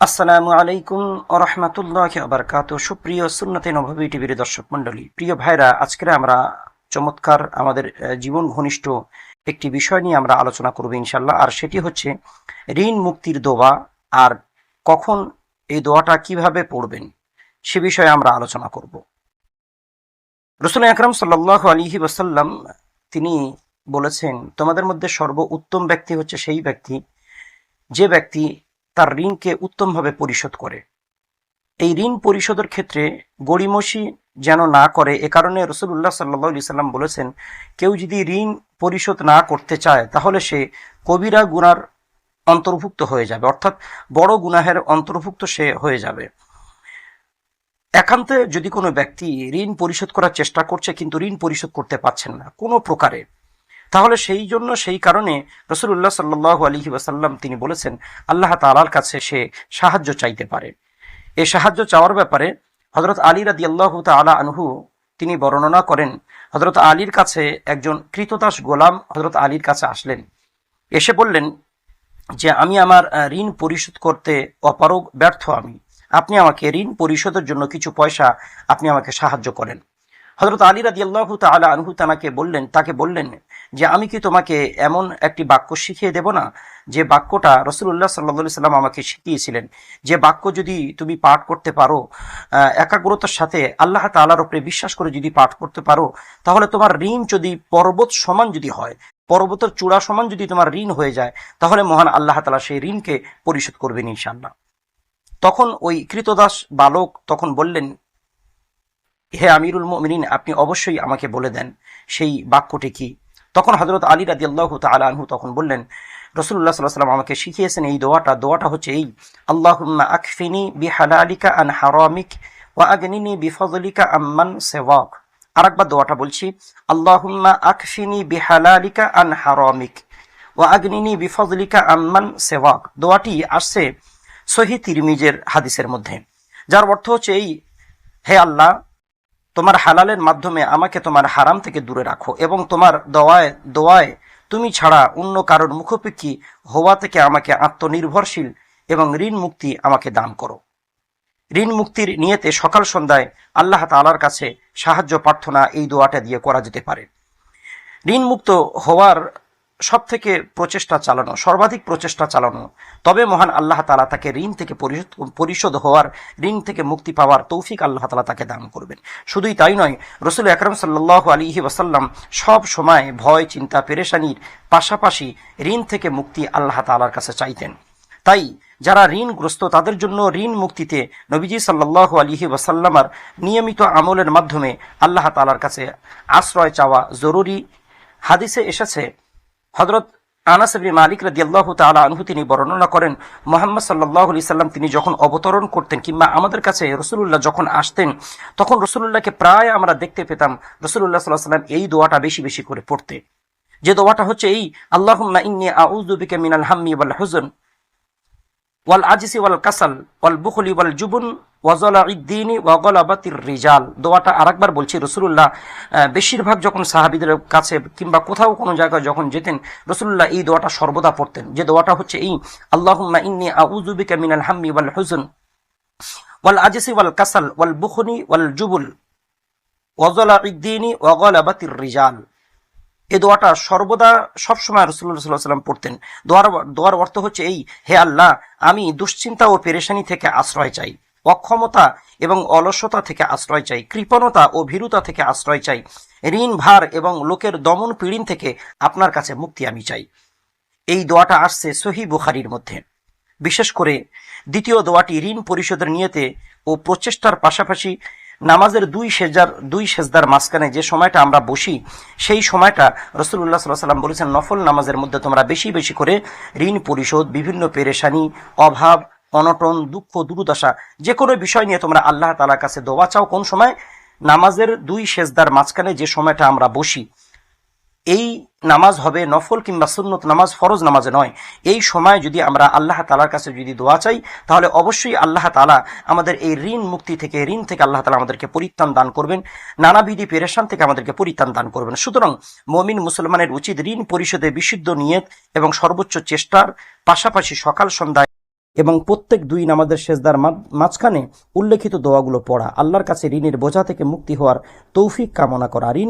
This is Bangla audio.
আসসালামু আলাইকুম রহমতুল্লাহ আবরকাত সুপ্রিয় সুন্নতে নভবী টিভির দর্শক মন্ডলী প্রিয় ভাইরা আজকে আমরা চমৎকার আমাদের জীবন ঘনিষ্ঠ একটি বিষয় নিয়ে আমরা আলোচনা করব ইনশাল্লাহ আর সেটি হচ্ছে ঋণ মুক্তির দোয়া আর কখন এই দোয়াটা কীভাবে পড়বেন সে বিষয়ে আমরা আলোচনা করব। রসুল আকরম সাল্লাহ আলিহি ওসাল্লাম তিনি বলেছেন, তোমাদের মধ্যে সর্ব উত্তম ব্যক্তি হচ্ছে সেই ব্যক্তি, যে ব্যক্তি তার ঋণকে উত্তমভাবে পরিশোধ করে। এই ঋণ পরিশোধের ক্ষেত্রে গড়িমসি যেন না করে, এ কারণে রসুল্লাহ সাল্লাহ সাল্লাম বলেছেন, কেউ যদি ঋণ পরিশোধ না করতে চায়, তাহলে সে কবিরা গুনার অন্তর্ভুক্ত হয়ে যাবে, অর্থাৎ বড় গুনাহের অন্তর্ভুক্ত সে হয়ে যাবে। একান্তে যদি কোনো ব্যক্তি ঋণ পরিশোধ করার চেষ্টা করছে, কিন্তু ঋণ পরিশোধ করতে পারছেন না, কোনো প্রকারে তাহলে সেই জন্য সেই কারণে রসুল্লাহ সাল্লাহ আলহি ওয়াসাল্লাম তিনি বলেছেন, আল্লাহ তালার কাছে সে সাহায্য চাইতে পারে। এই সাহায্য চাওয়ার ব্যাপারে হজরত আলী রাদি আল্লাহ তালা আনহু তিনি বর্ণনা করেন হজরত আলীর কাছে একজন কৃতদাস গোলাম হজরত আলীর কাছে আসলেন। এসে বললেন যে, আমি আমার ঋণ পরিশোধ করতে অপারগ ব্যর্থ আমি। আপনি আমাকে ঋণ পরিশোধের জন্য কিছু পয়সা আপনি আমাকে সাহায্য করেন। হজরত আলী রাদি আল্লাহ তালা আনহু তানাকে বললেন, তাকে বললেন যে আমি কি তোমাকে এমন একটি বাক্য শিখিয়ে দেব না? যে বাক্যটা রসুল্লাহ সাল্লা সাল্লাম আমাকে শিখিয়েছিলেন। যে বাক্য যদি তুমি পাঠ করতে পারো একাগ্রতার সাথে আল্লাহ তালার উপরে বিশ্বাস করে যদি পাঠ করতে পারো, তাহলে তোমার ঋণ যদি পর্বত সমান যদি হয়, পর্বতের চূড়া সমান যদি তোমার ঋণ হয়ে যায়, তাহলে মহান আল্লাহ তালা সেই ঋণকে পরিশোধ করবেন ইনশাল্লাহ তখন ওই কৃতদাস বালক তখন বললেন, হে আমিরুল মিনিন আপনি অবশ্যই আমাকে বলে দেন, সেই বাক্যটি কি? তখন হজরত আলী রাদি আল্লাহ আনহু তখন বললেন রসুল্লাহ সাল্লাহ সাল্লাম আমাকে শিখিয়েছেন এই দোয়াটা। দোয়াটা হচ্ছে এই, আল্লাহুম্মা আকফিনি বি হালালিকা আন হারামিক ওয়া আগনিনি বিফজলিকা আম্মান সেওয়াক। আরেকবার দোয়াটা বলছি, আল্লাহুম্মা আকফিনি বি হালালিকা আন হারামিক ওয়া আগনিনি বিফজলিকা আম্মান সেওয়াক। দোয়াটি আসছে সহি তিরমিজের হাদিসের মধ্যে, যার অর্থ হচ্ছে এই, হে আল্লাহ তোমার হালালের মাধ্যমে আমাকে তোমার হারাম থেকে দূরে রাখো এবং তোমার দোয়ায় দোয়ায় তুমি ছাড়া অন্য কারোর মুখোপেক্ষী হওয়া থেকে আমাকে আত্মনির্ভরশীল এবং ঋণ মুক্তি আমাকে দান করো। ঋণ মুক্তির নিয়েতে সকাল সন্ধ্যায় আল্লাহ তালার কাছে সাহায্য প্রার্থনা এই দোয়াটা দিয়ে করা যেতে পারে। ঋণ মুক্ত হওয়ার সব থেকে প্রচেষ্টা চালানো, সর্বাধিক প্রচেষ্টা চালানো। তবে মহান আল্লাহ তালা তাকে ঋণ থেকে পরিশোধ হওয়ার, ঋণ থেকে মুক্তি পাওয়ার তৌফিক আল্লাহ তালা তাকে দান করবেন। শুধুই তাই নয়, রসুল আকরম সাল্লাহ আলিহি ওয়াসাল্লাম সব সময় ভয়, চিন্তা, পেরেশানির পাশাপাশি ঋণ থেকে মুক্তি আল্লাহ তালার কাছে চাইতেন। তাই যারা ঋণগ্রস্ত, তাদের জন্য ঋণ মুক্তিতে নবীজি সাল্লাহ আলিহি ওয়াসাল্লামার নিয়মিত আমলের মাধ্যমে আল্লাহ তালার কাছে আশ্রয় চাওয়া জরুরি। হাদিসে এসেছে হজরত আনাস মালিক রাদিয়াল্লাহু তাআলা আনহু তিনি বর্ণনা করেন, মোহাম্মদ আলাইহি সাল্লাম তিনি যখন অবতরণ করতেন কিংবা আমাদের কাছে রসুলুল্লাহ যখন আসতেন, তখন রসুলুল্লাহকে প্রায় আমরা দেখতে পেতাম রসুলুল্লাহ সাল্লাহ সাল্লাম এই দোয়াটা বেশি বেশি করে পড়তে। যে দোয়াটা হচ্ছে এই আল্লাহ ইন্নী আউযু মিনাল হাম্মি ওয়াল হুজন। ওয়াল আজিসি ওয়াল কাসাল, ওয়াল বুখলি ওয়াল জুবুন ওয়াজলা ইদ্দিনী ওয়াগলাবাতির রিজাল। দোয়াটা আরেকবার বলছি রসুল্লাহ বেশিরভাগ যখন সাহাবিদের কাছে কিংবা কোথাও কোনো জায়গায় যখন যেতেন রসুল্লাহ এই দোয়াটা সর্বদা পড়তেন। যে দোয়াটা হচ্ছে এই, আল্লাহুম্মা ইন্নী আউযুবিকা মিনাল হাম্মি ওয়াল হুজন, ওয়াল আজিসি ওয়াল কাসাল, ওয়াল বুখনি ওয়াল জুবুল ওয়াজলা ইদ্দিনী ওয়াগলাবাতির রিজাল। এই দোয়াটা সর্বদা সবসময় রসুল্লাহ সাল্লাহ সাল্লাম পড়তেন। দোয়ার দোয়ার অর্থ হচ্ছে এই, হে আল্লাহ, আমি দুশ্চিন্তা ও পেরেশানি থেকে আশ্রয় চাই, অক্ষমতা এবং অলসতা থেকে আশ্রয় চাই, কৃপণতা ও ভীরুতা থেকে আশ্রয় চাই, ঋণ, ভার এবং লোকের দমন পীড়িন থেকে আপনার কাছে মুক্তি আমি চাই। এই দোয়াটা আসছে সহি বুখারির মধ্যে। বিশেষ করে দ্বিতীয় দোয়াটি ঋণ পরিশোধের নিয়েতে ও প্রচেষ্টার পাশাপাশি নামাজের দুই সেজার, দুই সেজদার মাঝখানে যে সময়টা আমরা বসি, সেই সময়টা রসুল্লাহ সাল্লাহ সাল্লাম বলেছেন, নফল নামাজের মধ্যে তোমরা বেশি বেশি করে ঋণ, পরিশোধ, বিভিন্ন পেরেশানি, অভাব, অনটন, দুঃখ, দুরুদশা, যে কোনো বিষয় নিয়ে তোমরা আল্লাহ তালার কাছে দোয়া চাও, কোন সময়? নামাজের দুই সেজদার মাঝখানে যে সময়টা আমরা বসি। এই নামাজ হবে নফল কিংবা সুন্নত নামাজ ফরজ নামাজে নয়। এই সময় যদি আমরা আল্লাহ তালার কাছে যদি দোয়া চাই, তাহলে অবশ্যই আল্লাহ তালা আমাদের এই ঋণ মুক্তি থেকে, ঋণ থেকে আল্লাহ তালা আমাদেরকে পরিত্রাণ দান করবেন। নানাবিধি পেরেশান থেকে আমাদেরকে পরিত্রাণ দান করবেন। সুতরাং মমিন মুসলমানের উচিত ঋণ পরিশোধে বিশুদ্ধ নিয়ত এবং সর্বোচ্চ চেষ্টার পাশাপাশি সকাল সন্ধ্যায় এবং প্রত্যেক দুই নামাজের শেষদার মাঝখানে উল্লেখিত দোয়াগুলো পড়া। আল্লাহর কাছে ঋণের বোঝা থেকে মুক্তি হওয়ার তৌফিক কামনা করা। ঋণ